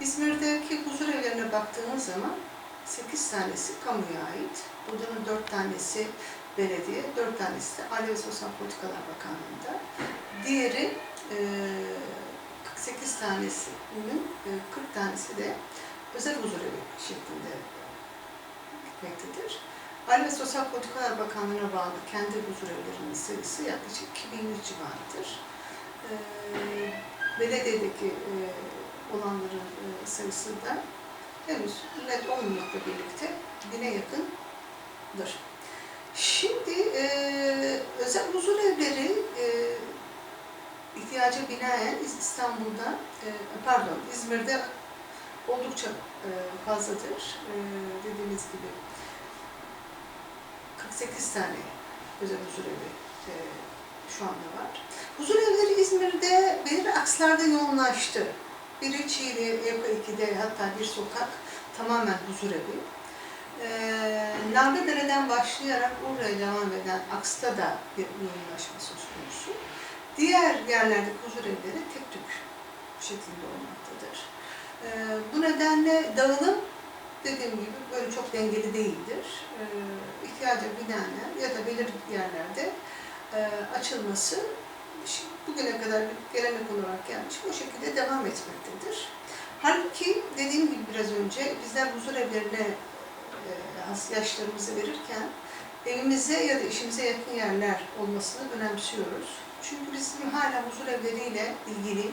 İzmir'deki huzur evlerine baktığımız zaman 8 tanesi kamuya ait. Bunların 4 tanesi belediye, 4 tanesi de Aile ve Sosyal Politikalar Bakanlığı'nda. Diğeri e, 48 tanesinin e, 40 tanesi de özel huzur evi şeklinde gitmektedir. Aile ve Sosyal Politikalar Bakanlığı'na bağlı kendi huzur evlerinin sayısı yaklaşık 2100 civarıdır. E, belediyedeki e, e, sayısı da henüz net olmamakla birlikte bine yakındır. Şimdi e, özel huzur evleri e, ihtiyaca binaen İstanbul'da, e, pardon İzmir'de oldukça e, fazladır. E, dediğimiz gibi 48 tane özel huzur evi e, şu anda var. Huzur evleri İzmir'de belirli akslarda yoğunlaştı. Biri Çiğli, Evka 2'de hatta bir sokak tamamen huzur evi. Ee, Narlıdere'den başlayarak oraya devam eden aksta da bir yoğunlaşma söz konusu. Diğer yerlerdeki huzur evleri tek tük şeklinde olmaktadır. Ee, bu nedenle dağılım dediğim gibi böyle çok dengeli değildir. Ee, ihtiyaca binaen ya da belirli yerlerde e, açılması bugüne kadar bir gelenek olarak gelmiş, bu şekilde devam etmektedir. Halbuki dediğim gibi biraz önce bizler huzur evlerine e, yaşlarımızı verirken evimize ya da işimize yakın yerler olmasını önemsiyoruz. Çünkü bizim hala huzur evleriyle ilgili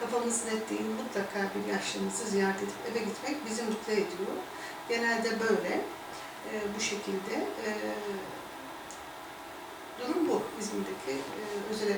kafamız net değil, mutlaka bir yaşlımızı ziyaret edip eve gitmek bizi mutlu ediyor. Genelde böyle, e, bu şekilde. E, durum bu. İzmir'deki e, özel